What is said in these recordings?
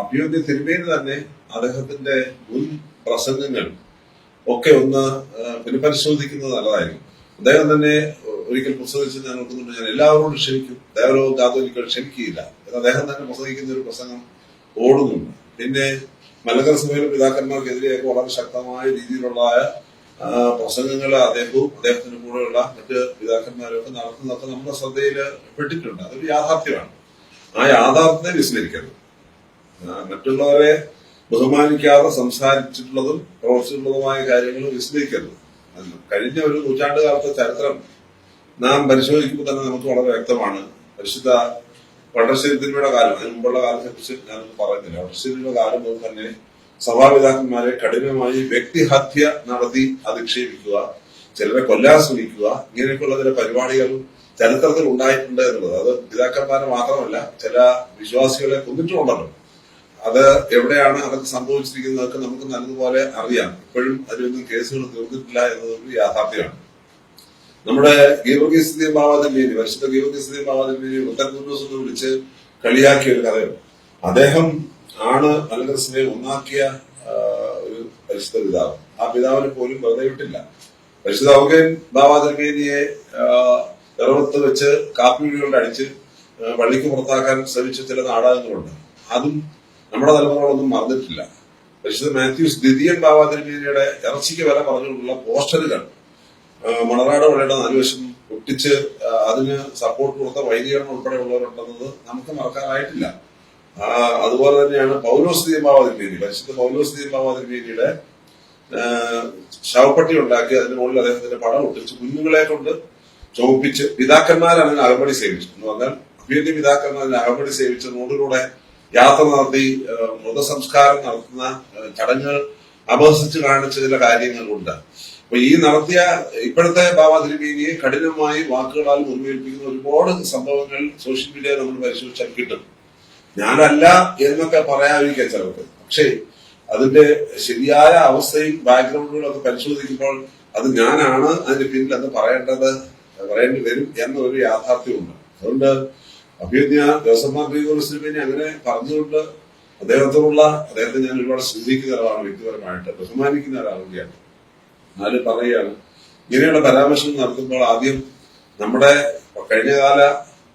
അഭ്യുദയ സിനിമയിൽ തന്നെ അദ്ദേഹത്തിന്റെ മുൻ പ്രസംഗങ്ങൾ ഒക്കെ ഒന്ന് പുനഃപരിശോധിക്കുന്നത് നല്ലതായിരിക്കും. അദ്ദേഹം തന്നെ ഒരിക്കൽ പ്രസംഗിച്ച് ഞാൻ ഓർക്കുന്നുണ്ട് ഞാൻ എല്ലാവരോടും ക്ഷമിക്കും. ദേവലോകം കാതോലിക്കൾ ക്ഷമിക്കുകയില്ല. എന്ന് അദ്ദേഹം തന്നെ പ്രസംഗിക്കുന്ന ഒരു പ്രസംഗം ഓടുന്നുണ്ട്. പിന്നെ മലങ്കര സഭയിലെ പിതാക്കന്മാർക്കെതിരെയൊക്കെ വളരെ ശക്തമായ രീതിയിലുള്ള പ്രസംഗങ്ങൾ അദ്ദേഹവും അദ്ദേഹത്തിന്റെ കൂടെയുള്ള മറ്റ് പിതാക്കന്മാരും ഒക്കെ നടത്തുന്നതൊക്കെ നമ്മുടെ ശ്രദ്ധയിൽ പെട്ടിട്ടുണ്ട്. അതൊരു യാഥാർത്ഥ്യമാണ്. ആ യാഥാർത്ഥ്യത്തെ വിസ്മരിക്കരുത്. മറ്റുള്ളവരെ ബഹുമാനിക്കാതെ സംസാരിച്ചിട്ടുള്ളതും പ്രവർത്തിച്ചിട്ടുള്ളതുമായ കാര്യങ്ങൾ വിശദീകരിക്കരുത്. കഴിഞ്ഞ ഒരു നൂറ്റാണ്ട് കാലത്തെ ചരിത്രം നാം പരിശോധിക്കുമ്പോൾ തന്നെ നമുക്ക് വളരെ വ്യക്തമാണ്. പരിശുദ്ധ പടശ്ശേരിയുടെ കാലം അതിന് മുമ്പുള്ള കാലത്തെ കുറിച്ച് ഞാനൊന്നും പറയുന്നില്ല. വടശ്ശേരിയുടെ കാലം മുതൽ തന്നെ സഭാപിതാക്കന്മാരെ കഠിനമായി വ്യക്തിഹത്യ നടത്തി അധിക്ഷേപിക്കുക ചിലരെ കൊല്ലാൻ ശ്രമിക്കുക ഇങ്ങനെയൊക്കെയുള്ള ചില പരിപാടികൾ ചരിത്രത്തിൽ ഉണ്ടായിട്ടുണ്ട് എന്നുള്ളത്. അത് പിതാക്കന്മാരെ മാത്രമല്ല ചില വിശ്വാസികളെ കൊന്നിട്ടുമുണ്ടല്ലോ. അത് എവിടെയാണ് അതൊക്കെ സംഭവിച്ചിരിക്കുന്നതൊക്കെ നമുക്ക് നല്ലതുപോലെ അറിയാം. ഇപ്പോഴും അതിലൊന്നും കേസുകൾ തീർന്നിട്ടില്ല എന്നതൊരു യാഥാർത്ഥ്യമാണ്. നമ്മുടെ ഗീവർഗീസ് ബാബാദിന്റെയും വർഷത്തെ ഗീവർഗീസ് ബാബാദിന്റെയും ഉത്തരകുന്നൂസ് എന്ന് വിളിച്ച് കളിയാക്കിയ ഒരു കഥയുണ്ട്. അദ്ദേഹം ആണ് മലങ്കരസിനെ ഒന്നാക്കിയ ഒരു പരിശുദ്ധ പിതാവ്. ആ പിതാവിനെ പോലും വെറുതെ വിട്ടില്ല. പരിശുദ്ധ ഔകൻ ബാബാദിർമേനിയെ ഇറവത്ത് വെച്ച് കാപ്പിഴികളുടെ അടിച്ച് ആ, പള്ളിക്ക് പുറത്താക്കാൻ ശ്രമിച്ച ചില നാടകങ്ങളുണ്ട്. അതും നമ്മുടെ തലമുറകളൊന്നും മറന്നിട്ടില്ല. പരിശുദ്ധ മാത്യൂസ് ദ്വിതീയൻ ബാബാതിരുമേനിയുടെ ഇറച്ചിക്ക് വില പറഞ്ഞുകൊണ്ടുള്ള പോസ്റ്ററുകൾ. മണറാട് വഴിയുടെ നാലുവശം ഒട്ടിച്ച് അതിന് സപ്പോർട്ട് കൊടുത്ത വൈദികരണം ഉൾപ്പെടെയുള്ളവരുണ്ടെന്നത് നമുക്ക് മറക്കാനായിട്ടില്ല. അതുപോലെ തന്നെയാണ് പൗലോസ് ദീപാവാതിരുമേനി പരിശുദ്ധ പൗലോസ് ദീപാവാതിരുമേനിയുടെ ശവപ്പെട്ടി ഉണ്ടാക്കി അതിന് മുകളിൽ അദ്ദേഹത്തിന്റെ പടം ഒട്ടിച്ച് കുഞ്ഞുങ്ങളെ കൊണ്ട് ചോദിപ്പിച്ച് പിതാക്കന്മാരാണ് അകമ്പടി സേവിച്ചു. എന്ന് പറഞ്ഞാൽ അഭ്യർത്ഥി പിതാക്കന്മാരെ അകമ്പടി സേവിച്ച് റോഡിലൂടെ യാത്ര നടത്തി മൃതസംസ്കാരം നടത്തുന്ന ചടങ്ങുകൾ അപഹസിച്ച് കാണിച്ച ചില കാര്യങ്ങളുണ്ട്. അപ്പൊ ഈ നടത്തിയ ഇപ്പോഴത്തെ ബാബാ തിരുമേനിയെ കഠിനമായി വാക്കുകളാൽ മുൻവേൽപ്പിക്കുന്ന ഒരുപാട് സംഭവങ്ങൾ സോഷ്യൽ മീഡിയ നമ്മൾ പരിശോധിച്ചാൽ കിട്ടും. ഞാനല്ല എന്നൊക്കെ പറയാതിരിക്കാം ചിലർക്ക്. പക്ഷേ അതിന്റെ ശരിയായ അവസ്ഥയും ബാക്ക്ഗ്രൗണ്ടുകളും ഒക്കെ പരിശോധിക്കുമ്പോൾ അത് ഞാനാണ് അതിന്റെ പിന്നിൽ അത് പറയേണ്ടത് പറയേണ്ടി വരും എന്നൊരു യാഥാർത്ഥ്യമുണ്ട് അതുകൊണ്ട് അഭ്യർത്ഥന ജോസഫ് മാർ അങ്ങനെ പറഞ്ഞുകൊണ്ട് അദ്ദേഹത്തോടുള്ള അദ്ദേഹത്തെ ഞാൻ ഒരുപാട് ശ്രദ്ധിക്കുന്ന ഒരാളാണ് വ്യക്തിപരമായിട്ട് ബഹുമാനിക്കുന്ന ഒരാളുകയാണ് എന്നാലും പറയുകയാണ് ഇങ്ങനെയുള്ള പരാമർശം നടത്തുമ്പോൾ ആദ്യം നമ്മുടെ കഴിഞ്ഞകാല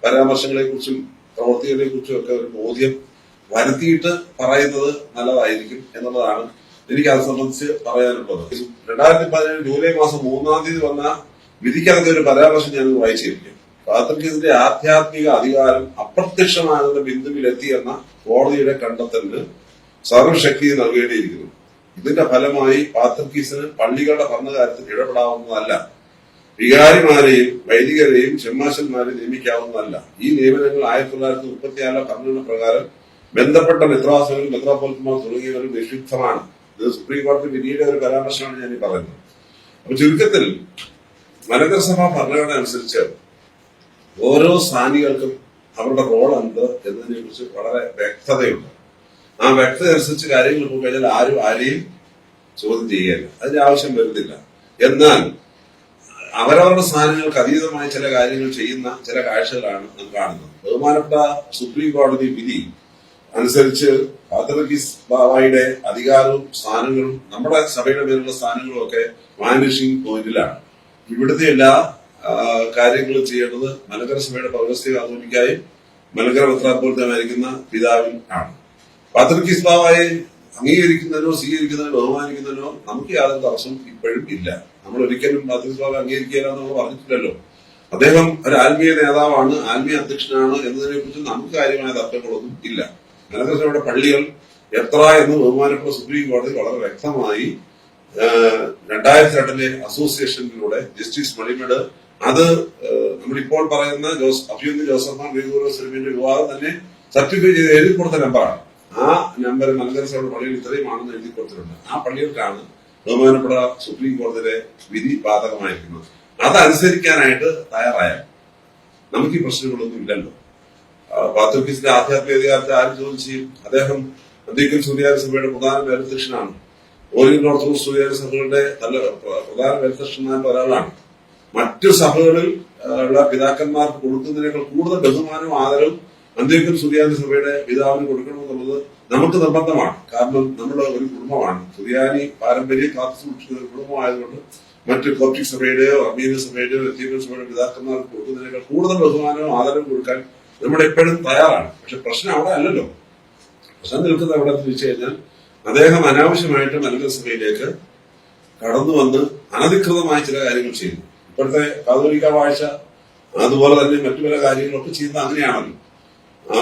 പരാമർശങ്ങളെ കുറിച്ചും പ്രവർത്തികളെ കുറിച്ചും ഒക്കെ ഒരു ബോധ്യം വരുത്തിയിട്ട് പറയുന്നത് നല്ലതായിരിക്കും എന്നുള്ളതാണ് എനിക്ക് അത് സംബന്ധിച്ച് പറയാനുള്ളത്. രണ്ടായിരത്തി പതിനേഴ് ജൂലൈ മാസം മൂന്നാം തീയതി വന്ന വിധിക്കകത്തെ ഒരു പരാമർശം ഞാൻ വായിച്ചിരിക്കും പാത്രക്കിന്റെ ആധ്യാത്മിക അധികാരം അപ്രത്യക്ഷമാകുന്ന ബിന്ദുവിലെത്തിയെന്ന കോടതിയുടെ കണ്ടെത്തലിന് സർവശക്തി നൽകേണ്ടിയിരിക്കുന്നു. ഇതിന്റെ ഫലമായി പാത്രക്കീസിന് പള്ളികളുടെ ഭരണകാര്യത്തിൽ ഇടപെടാവുന്നതല്ല. വികാരിമാരെയും വൈദികരെയും ചെമ്മാശന്മാരെയും നിയമിക്കാവുന്നതല്ല. ഈ നിയമനങ്ങൾ ആയിരത്തി തൊള്ളായിരത്തി മുപ്പത്തിനാല് ഭരണഘടന പ്രകാരം ബന്ധപ്പെട്ട മെത്രാസുകൾ മെത്രാപോലിത്തമാർ തുടങ്ങിയവർ നിഷിദ്ധമാണ് ഇത് സുപ്രീം കോടതി വിധിയുടെ ഒരു പരാമർശമാണ് ഞാൻ ഈ പറയുന്നത്. അപ്പൊ ചുരുക്കത്തിൽ മലങ്കര സഭ ഭരണഘടന അനുസരിച്ച് ഓരോ സ്ഥാനികൾക്കും അവരുടെ റോൾ എന്ത് എന്നതിനെ കുറിച്ച് വളരെ വ്യക്തതയുണ്ട്. ആ വ്യക്തത അനുസരിച്ച് കാര്യങ്ങൾ കഴിഞ്ഞാൽ ആരും ആരെയും ചോദ്യം ചെയ്യല്ല അതിന് ആവശ്യം വരുന്നില്ല. എന്നാൽ അവരവരുടെ സ്ഥാനങ്ങൾക്ക് അതീതമായ ചില കാര്യങ്ങൾ ചെയ്യുന്ന ചില കാഴ്ചകളാണ് നാം കാണുന്നത്. ബഹുമാനപ്പെട്ട സുപ്രീം കോടതി വിധി അനുസരിച്ച് ഭദ്രഗീസ് ബാബായുടെ അധികാരവും സ്ഥാനങ്ങളും നമ്മുടെ സഭയുടെ മേലുള്ള സ്ഥാനങ്ങളും ഒക്കെ വാനിഷിംഗ് പോയിന്റിലാണ്. ഇവിടുത്തെ എല്ലാ ആ, കാര്യങ്ങളും ചെയ്യേണ്ടത് മലങ്കര സഭയുടെ പൗരസ്ത്യ കാതോലിക്കായും മലങ്കര പത്രാപോലത്തമായിരിക്കുന്ന പിതാവിൽ ആണ്. ബാബായെ അംഗീകരിക്കുന്നതിനോ സ്വീകരിക്കുന്നതിനോ ബഹുമാനിക്കുന്നതിനോ നമുക്ക് യാതൊരു തടസ്സം ഇപ്പോഴും ഇല്ല. നമ്മൾ ഒരിക്കലും പാത്രക്കീസ് അംഗീകരിക്കാനോ നമ്മൾ പറഞ്ഞിട്ടില്ലല്ലോ. അദ്ദേഹം ഒരു ആത്മീയ നേതാവാണ് ആത്മീയ അധ്യക്ഷനാണ് എന്നതിനെ കുറിച്ച് നമുക്ക് കാര്യമായ തർക്കങ്ങളൊന്നും ഇല്ല. മലങ്കര സഭയുടെ പള്ളികൾ എത്ര എന്ന് ബഹുമാനപ്പെട്ട സുപ്രീം കോടതി വളരെ വ്യക്തമായി രണ്ടായിരത്തി രണ്ടിലെ അസോസിയേഷനിലൂടെ ജസ്റ്റിസ് മണിമേട് അത് നമ്മളിപ്പോൾ പറയുന്ന ജോസ് അഭിയന്ത് ജോസഫ് ഗ്രിഗോറിയസ് സിനിമയുടെ വിവാഹം തന്നെ സർട്ടിഫൈ ചെയ്ത് എഴുതി കൊടുത്ത നമ്പറാണ്. ആ നമ്പർ മലങ്കര സഭയുടെ പള്ളിയിൽ ഇത്രയുമാണെന്ന് എഴുതി കൊടുത്തിട്ടുണ്ട്. ആ പള്ളികൾക്കാണ് ബഹുമാനപ്പെട്ട സുപ്രീം കോടതിയിലെ വിധി ബാധകമായിരിക്കുന്നത്. അതനുസരിക്കാനായിട്ട് തയ്യാറായ നമുക്ക് ഈ പ്രശ്നങ്ങളൊന്നും ഇല്ലല്ലോ. പാത്രിക്കിസിന്റെ ആധ്യാത്മിക അധികാരത്തെ ആരും ചോദിച്ചു അദ്ദേഹം അദ്ദേഹം അന്തീക്കൽ സഭയുടെ പ്രധാന മേലധ്യക്ഷനാണ്. ഓറിയന്റ് ഓർത്തഡോക്സ് സൂര്യാര സഭകളുടെ നല്ല പ്ര- പ്രധാന വ്യത്യസ്തമായ ഒരാളാണ്. മറ്റു സഭകളിൽ ഉള്ള പിതാക്കന്മാർക്ക് കൊടുക്കുന്നതിനേക്കാൾ കൂടുതൽ ബഹുമാനവും ആദരവും അന്ത്യോക്കൻ സുറിയാനി സഭയുടെ പിതാവിന് കൊടുക്കണമെന്നുള്ളത് നമുക്ക് നിർബന്ധമാണ്. കാരണം നമ്മുടെ ഒരു കുടുംബമാണ്. സുറിയാനി പാരമ്പര്യം കാത്തു സൂക്ഷിക്കുന്ന ഒരു കുടുംബമായതുകൊണ്ട് മറ്റ് കോപ്റ്റിക് സഭയുടെയോ അമീന സഭയുടെയോ എത്തിയക്കൻ സഭയുടെ പിതാക്കന്മാർക്ക് കൊടുക്കുന്നതിനേക്കാൾ കൂടുതൽ ബഹുമാനവും ആദരവും കൊടുക്കാൻ നമ്മൾ എപ്പോഴും തയ്യാറാണ്. പക്ഷെ പ്രശ്നം അവിടെ അല്ലല്ലോ. പ്രശ്നം നിൽക്കുന്നത് അവിടെ എന്ന് കഴിഞ്ഞാൽ അദ്ദേഹം അനാവശ്യമായിട്ട് മലങ്കര സഭയിലേക്ക് കടന്നു വന്ന് അനധികൃതമായ ചില കാര്യങ്ങൾ ചെയ്യുന്നു. ഇപ്പോഴത്തെ കാതോലിക്ക വാഴ്ച അതുപോലെ തന്നെ മറ്റു പല കാര്യങ്ങളൊക്കെ ചെയ്യുന്നത് അങ്ങനെയാണല്ലോ. ആ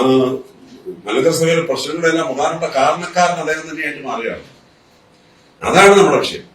മലങ്കര സഭയിലെ പ്രശ്നങ്ങളെല്ലാം പ്രധാനപ്പെട്ട കാരണക്കാരൻ അദ്ദേഹം തന്നെയായിട്ട് മാറുകയാണ്. അതാണ് നമ്മുടെ വിഷയം.